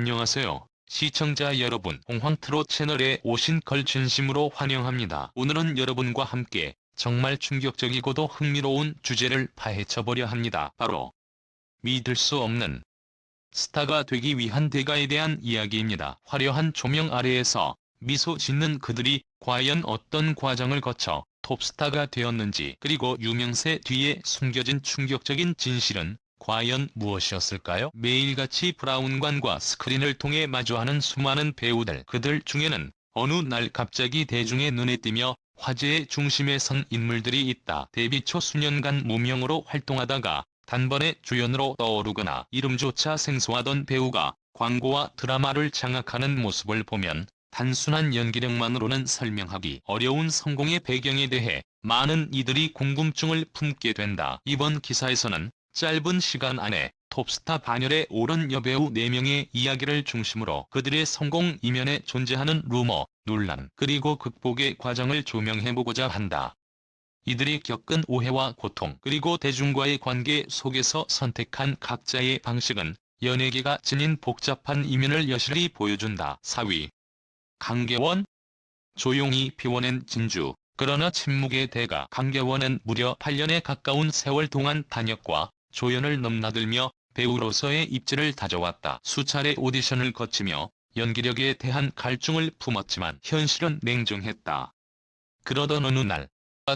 안녕하세요. 시청자 여러분, 홍황트롯 채널에 오신 걸 진심으로 환영합니다. 오늘은 여러분과 함께 정말 충격적이고도 흥미로운 주제를 파헤쳐보려 합니다. 바로 믿을 수 없는 스타가 되기 위한 대가에 대한 이야기입니다. 화려한 조명 아래에서 미소 짓는 그들이 과연 어떤 과정을 거쳐 톱스타가 되었는지 그리고 유명세 뒤에 숨겨진 충격적인 진실은 과연 무엇이었을까요? 매일같이 브라운관과 스크린을 통해 마주하는 수많은 배우들 그들 중에는 어느 날 갑자기 대중의 눈에 띄며 화제의 중심에 선 인물들이 있다. 데뷔 초 수년간 무명으로 활동하다가 단번에 주연으로 떠오르거나 이름조차 생소하던 배우가 광고와 드라마를 장악하는 모습을 보면 단순한 연기력만으로는 설명하기 어려운 성공의 배경에 대해 많은 이들이 궁금증을 품게 된다. 이번 기사에서는 짧은 시간 안에 톱스타 반열에 오른 여배우 4명의 이야기를 중심으로 그들의 성공 이면에 존재하는 루머, 논란, 그리고 극복의 과정을 조명해보고자 한다. 이들이 겪은 오해와 고통, 그리고 대중과의 관계 속에서 선택한 각자의 방식은 연예계가 지닌 복잡한 이면을 여실히 보여준다. 4위 강계원 조용히 피워낸 진주 그러나 침묵의 대가 강계원은 무려 8년에 가까운 세월 동안 단역과 조연을 넘나들며 배우로서의 입지를 다져왔다. 수차례 오디션을 거치며 연기력에 대한 갈증을 품었지만 현실은 냉정했다. 그러던 어느 날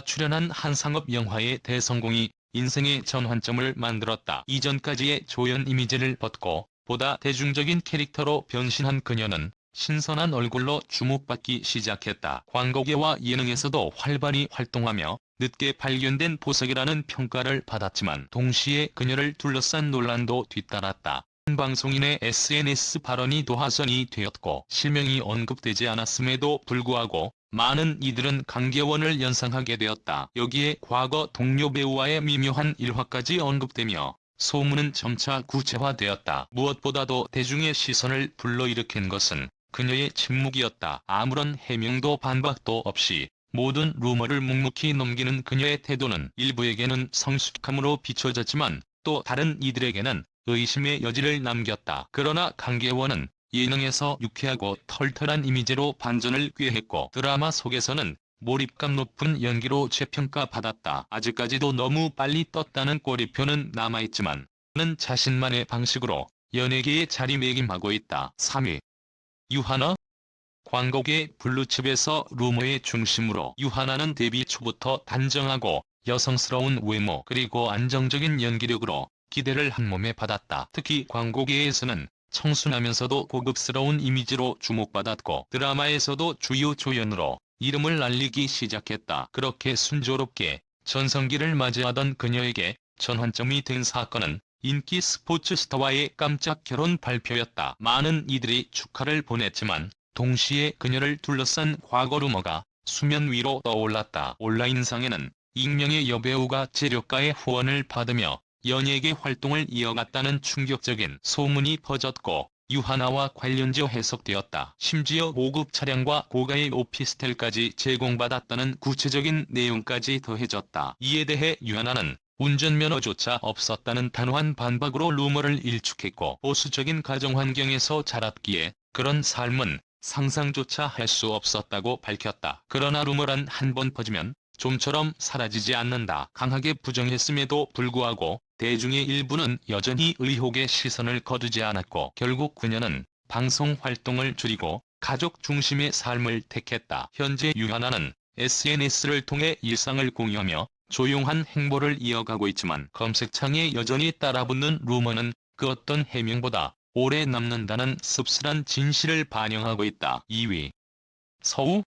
출연한 한 상업 영화의 대성공이 인생의 전환점을 만들었다. 이전까지의 조연 이미지를 벗고 보다 대중적인 캐릭터로 변신한 그녀는 신선한 얼굴로 주목받기 시작했다. 광고계와 예능에서도 활발히 활동하며 늦게 발견된 보석이라는 평가를 받았지만 동시에 그녀를 둘러싼 논란도 뒤따랐다. 한 방송인의 SNS 발언이 도화선이 되었고 실명이 언급되지 않았음에도 불구하고 많은 이들은 강계원을 연상하게 되었다. 여기에 과거 동료 배우와의 미묘한 일화까지 언급되며 소문은 점차 구체화되었다. 무엇보다도 대중의 시선을 불러일으킨 것은 그녀의 침묵이었다. 아무런 해명도 반박도 없이 모든 루머를 묵묵히 넘기는 그녀의 태도는 일부에게는 성숙함으로 비춰졌지만 또 다른 이들에게는 의심의 여지를 남겼다. 그러나 강계원은 예능에서 유쾌하고 털털한 이미지로 반전을 꾀했고 드라마 속에서는 몰입감 높은 연기로 재평가받았다. 아직까지도 너무 빨리 떴다는 꼬리표는 남아있지만 그는 자신만의 방식으로 연예계에 자리매김하고 있다. 3위 유하나 광고계 블루칩에서 루머의 중심으로 유하나는 데뷔 초부터 단정하고 여성스러운 외모 그리고 안정적인 연기력으로 기대를 한몸에 받았다. 특히 광고계에서는 청순하면서도 고급스러운 이미지로 주목받았고 드라마에서도 주요 조연으로 이름을 날리기 시작했다. 그렇게 순조롭게 전성기를 맞이하던 그녀에게 전환점이 된 사건은 인기 스포츠 스타와의 깜짝 결혼 발표였다. 많은 이들이 축하를 보냈지만 동시에 그녀를 둘러싼 과거 루머가 수면 위로 떠올랐다. 온라인상에는 익명의 여배우가 재력가의 후원을 받으며 연예계 활동을 이어갔다는 충격적인 소문이 퍼졌고 유하나와 관련지어 해석되었다. 심지어 고급 차량과 고가의 오피스텔까지 제공받았다는 구체적인 내용까지 더해졌다. 이에 대해 유하나는 운전면허조차 없었다는 단호한 반박으로 루머를 일축했고 보수적인 가정 환경에서 자랐기에 그런 삶은 상상조차 할 수 없었다고 밝혔다. 그러나 루머란 한 번 퍼지면 좀처럼 사라지지 않는다. 강하게 부정했음에도 불구하고 대중의 일부는 여전히 의혹의 시선을 거두지 않았고 결국 그녀는 방송 활동을 줄이고 가족 중심의 삶을 택했다. 현재 유하나는 SNS를 통해 일상을 공유하며 조용한 행보를 이어가고 있지만 검색창에 여전히 따라붙는 루머는 그 어떤 해명보다 오래 남는다는 씁쓸한 진실을 반영하고 있다. 2위 서우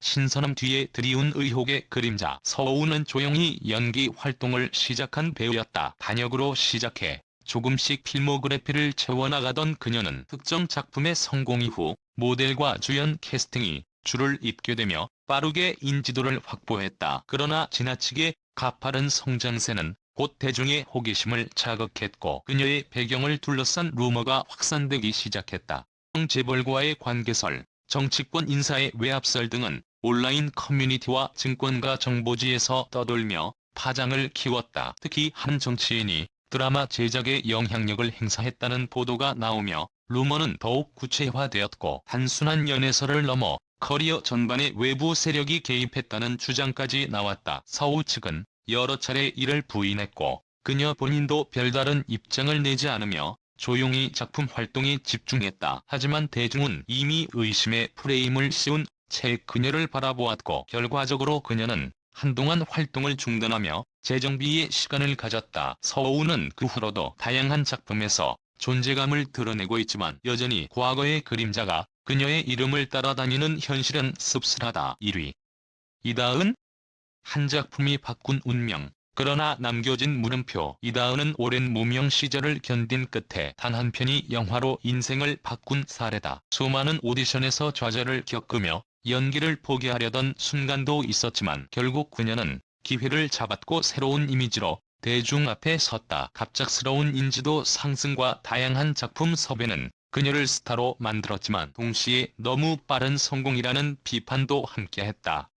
신선함 뒤에 드리운 의혹의 그림자 서우는 조용히 연기 활동을 시작한 배우였다. 단역으로 시작해 조금씩 필모그래피를 채워나가던 그녀는 특정 작품의 성공 이후 모델과 주연 캐스팅이 줄을 잇게 되며 빠르게 인지도를 확보했다. 그러나 지나치게 가파른 성장세는 곧 대중의 호기심을 자극했고 그녀의 배경을 둘러싼 루머가 확산되기 시작했다. 재벌과의 관계설, 정치권 인사의 외압설 등은 온라인 커뮤니티와 증권가 정보지에서 떠돌며 파장을 키웠다. 특히 한 정치인이 드라마 제작에 영향력을 행사했다는 보도가 나오며 루머는 더욱 구체화되었고 단순한 연애설을 넘어 커리어 전반에 외부 세력이 개입했다는 주장까지 나왔다. 서우 측은 여러 차례 이를 부인했고 그녀 본인도 별다른 입장을 내지 않으며 조용히 작품 활동에 집중했다. 하지만 대중은 이미 의심의 프레임을 씌운 채 그녀를 바라보았고 결과적으로 그녀는 한동안 활동을 중단하며 재정비에 시간을 가졌다. 서우는 그 후로도 다양한 작품에서 존재감을 드러내고 있지만 여전히 과거의 그림자가 그녀의 이름을 따라다니는 현실은 씁쓸하다. 1위 이다은 한 작품이 바꾼 운명 그러나 남겨진 물음표 이다은은 오랜 무명 시절을 견딘 끝에 단 한 편이 영화로 인생을 바꾼 사례다. 수많은 오디션에서 좌절을 겪으며 연기를 포기하려던 순간도 있었지만 결국 그녀는 기회를 잡았고 새로운 이미지로 대중 앞에 섰다. 갑작스러운 인지도 상승과 다양한 작품 섭외는 그녀를 스타로 만들었지만 동시에 너무 빠른 성공이라는 비판도 함께했다.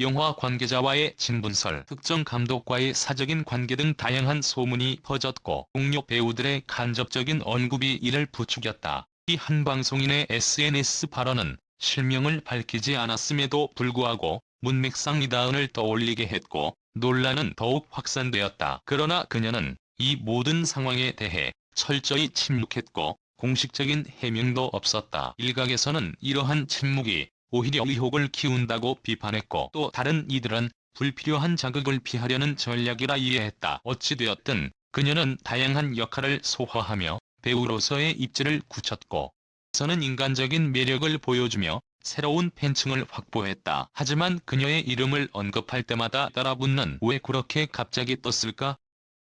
영화 관계자와의 친분설, 특정 감독과의 사적인 관계 등 다양한 소문이 퍼졌고 동료 배우들의 간접적인 언급이 이를 부추겼다. 이 한 방송인의 SNS 발언은 실명을 밝히지 않았음에도 불구하고 문맥상 이다은을 떠올리게 했고 논란은 더욱 확산되었다. 그러나 그녀는 이 모든 상황에 대해 철저히 침묵했고 공식적인 해명도 없었다. 일각에서는 이러한 침묵이 오히려 의혹을 키운다고 비판했고 또 다른 이들은 불필요한 자극을 피하려는 전략이라 이해했다. 어찌되었든 그녀는 다양한 역할을 소화하며 배우로서의 입지를 굳혔고 서는 인간적인 매력을 보여주며 새로운 팬층을 확보했다. 하지만 그녀의 이름을 언급할 때마다 따라붙는 왜 그렇게 갑자기 떴을까?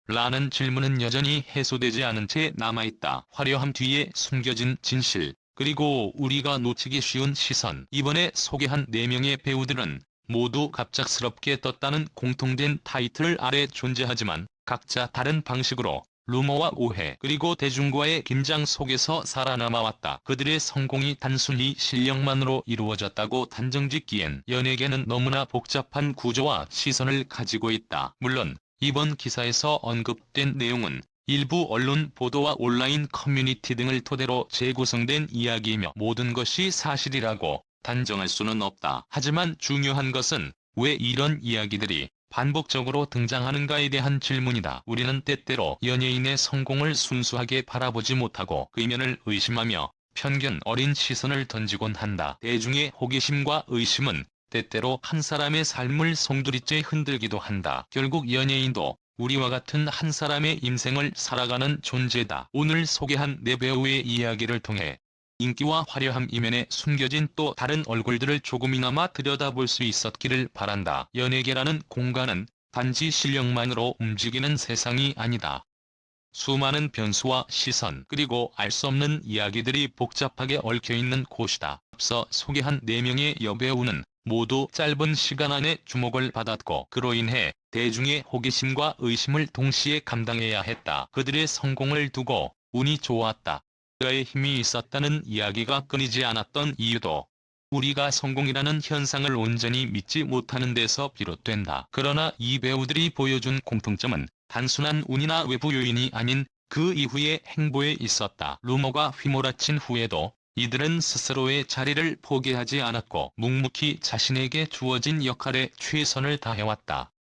라는 질문은 여전히 해소되지 않은 채 남아있다. 화려함 뒤에 숨겨진 진실, 그리고 우리가 놓치기 쉬운 시선. 이번에 소개한 4명의 배우들은 모두 갑작스럽게 떴다는 공통된 타이틀 아래 존재하지만 각자 다른 방식으로 루머와 오해 그리고 대중과의 긴장 속에서 살아남아왔다. 그들의 성공이 단순히 실력만으로 이루어졌다고 단정짓기엔 연예계는 너무나 복잡한 구조와 시선을 가지고 있다. 물론 이번 기사에서 언급된 내용은 일부 언론 보도와 온라인 커뮤니티 등을 토대로 재구성된 이야기이며 모든 것이 사실이라고 단정할 수는 없다. 하지만 중요한 것은 왜 이런 이야기들이 반복적으로 등장하는가에 대한 질문이다. 우리는 때때로 연예인의 성공을 순수하게 바라보지 못하고 그 이면을 의심하며 편견 어린 시선을 던지곤 한다. 대중의 호기심과 의심은 때때로 한 사람의 삶을 송두리째 흔들기도 한다. 결국 연예인도 우리와 같은 한 사람의 인생을 살아가는 존재다. 오늘 소개한 네 배우의 이야기를 통해 인기와 화려함 이면에 숨겨진 또 다른 얼굴들을 조금이나마 들여다볼 수 있었기를 바란다. 연예계라는 공간은 단지 실력만으로 움직이는 세상이 아니다. 수많은 변수와 시선 그리고 알 수 없는 이야기들이 복잡하게 얽혀있는 곳이다. 앞서 소개한 4명의 여배우는 모두 짧은 시간 안에 주목을 받았고 그로 인해 대중의 호기심과 의심을 동시에 감당해야 했다. 그들의 성공을 두고 운이 좋았다. 그의 힘이 있었다는 이야기가 끊이지 않았던 이유도 우리가 성공이라는 현상을 온전히 믿지 못하는 데서 비롯된다. 그러나 이 배우들이 보여준 공통점은 단순한 운이나 외부 요인이 아닌 그 이후의 행보에 있었다. 루머가 휘몰아친 후에도 이들은 스스로의 자리를 포기하지 않았고 묵묵히 자신에게 주어진 역할에 최선을 다해왔다.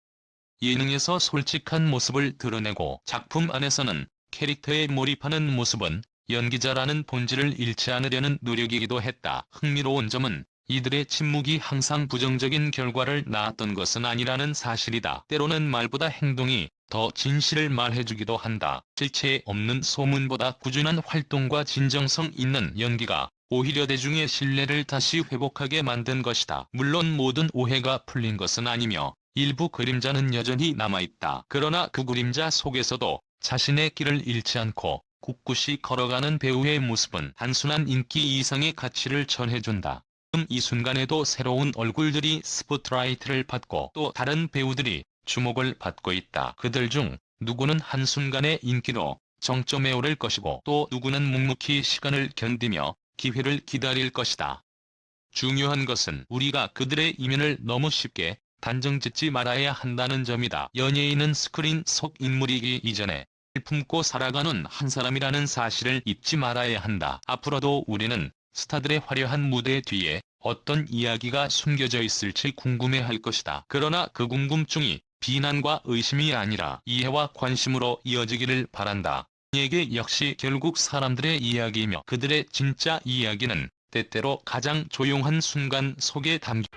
예능에서 솔직한 모습을 드러내고 작품 안에서는 캐릭터에 몰입하는 모습은 연기자라는 본질을 잃지 않으려는 노력이기도 했다. 흥미로운 점은 이들의 침묵이 항상 부정적인 결과를 낳았던 것은 아니라는 사실이다. 때로는 말보다 행동이 더 진실을 말해주기도 한다. 실체 없는 소문보다 꾸준한 활동과 진정성 있는 연기가 오히려 대중의 신뢰를 다시 회복하게 만든 것이다. 물론 모든 오해가 풀린 것은 아니며 일부 그림자는 여전히 남아있다. 그러나 그 그림자 속에서도 자신의 길을 잃지 않고 굳굳이 걸어가는 배우의 모습은 단순한 인기 이상의 가치를 전해준다. 이 순간에도 새로운 얼굴들이 스포트라이트를 받고 또 다른 배우들이 주목을 받고 있다. 그들 중 누구는 한순간의 인기로 정점에 오를 것이고 또 누구는 묵묵히 시간을 견디며 기회를 기다릴 것이다. 중요한 것은 우리가 그들의 이면을 너무 쉽게 단정짓지 말아야 한다는 점이다. 연예인은 스크린 속 인물이기 이전에 품고 살아가는 한 사람이라는 사실을 잊지 말아야 한다. 앞으로도 우리는 스타들의 화려한 무대 뒤에 어떤 이야기가 숨겨져 있을지 궁금해할 것이다. 그러나 그 궁금증이 비난과 의심이 아니라 이해와 관심으로 이어지기를 바란다. 에게 역시 결국 사람들의 이야기이며 그들의 진짜 이야기는 때때로 가장 조용한 순간 속에 담겨